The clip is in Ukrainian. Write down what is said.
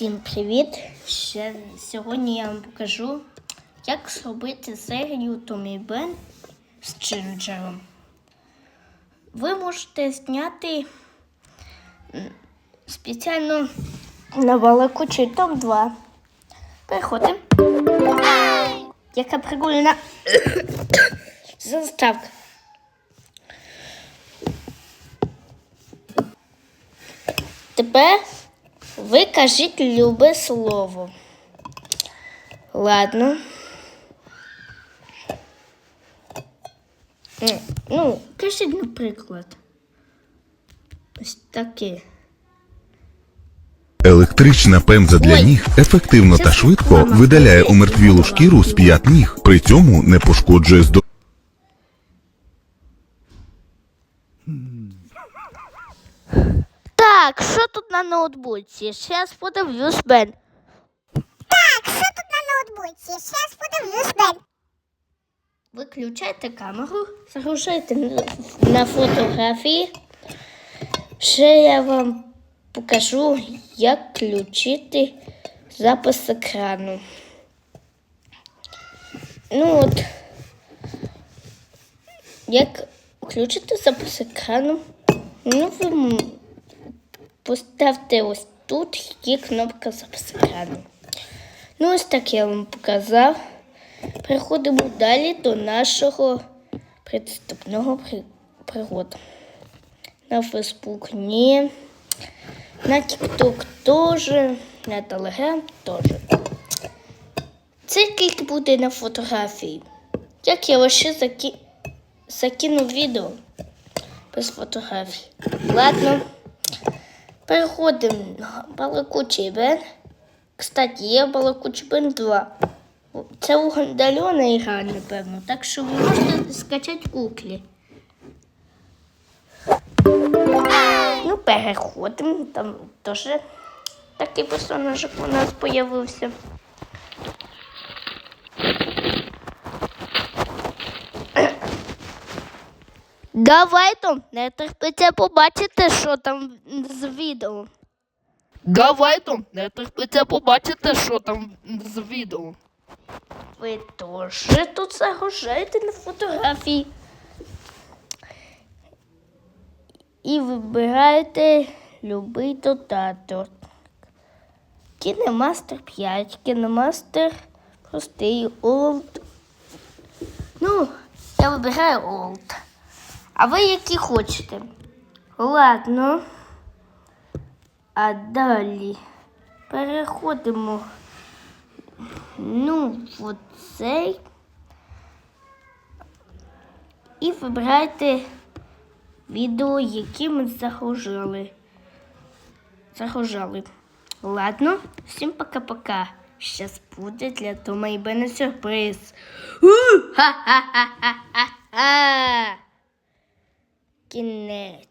Всім привіт! Ще сьогодні я вам покажу, як зробити серію Томі Бен з Джинджером. Ви можете зняти спеціально на Балакучий Том 2. Переходимо. Яка прикольна заставка. Тепер ви кажіть любе слово. Ладно. Ну, кажіть, наприклад. Ось таке. Електрична пемза для Ой. ніг ефективно та швидко мама видаляє умертвілу шкіру з п'ят ніг, при цьому не пошкоджує здоров'я. Так, що тут на ноутбуці? Зараз подивлюсь, Бен. Так, що тут на ноутбуці? Зараз подивлюсь, Бен. Виключайте камеру, загружайте на- фотографії. Ще я вам покажу, як включити запис екрану. Ну от, як включити запис екрану, ну ви поставте ось тут є кнопка екрану. Ну, ось так я вам показав. Переходимо далі до нашого приступного при- пригоду. На Фейсбук ні. На Тікток теж, на Телеграм теж. Це тільки буде на фотографії. Як я ще заки... закину відео без фотографій. Ладно. Переходимо на балакучий бен. Кстати, є балакучий бен 2. Це угандальона ігра, напевно, так що ви можете скачати куклі. Ну, переходимо, там теж такий персонажик у нас з'явився. Давай там, не терпиться побачити, що там з відео. Давай там, не терпиться побачити, що там з відео. Ви теж тут загружаєте на фотографії. І вибираєте любий додаток. Кінемастер 5, кінемастер простий, Old. Ну, я вибираю Old. А ви які хочете? Ладно. А далі переходимо. Ну, от цей. І вибирайте відео, які ми загружали. Загружали. Ладно, всім пока-пока. Щас буде для Тома і Бена сюрприз. У-ха-ха-ха-ха-ха! etkinlik.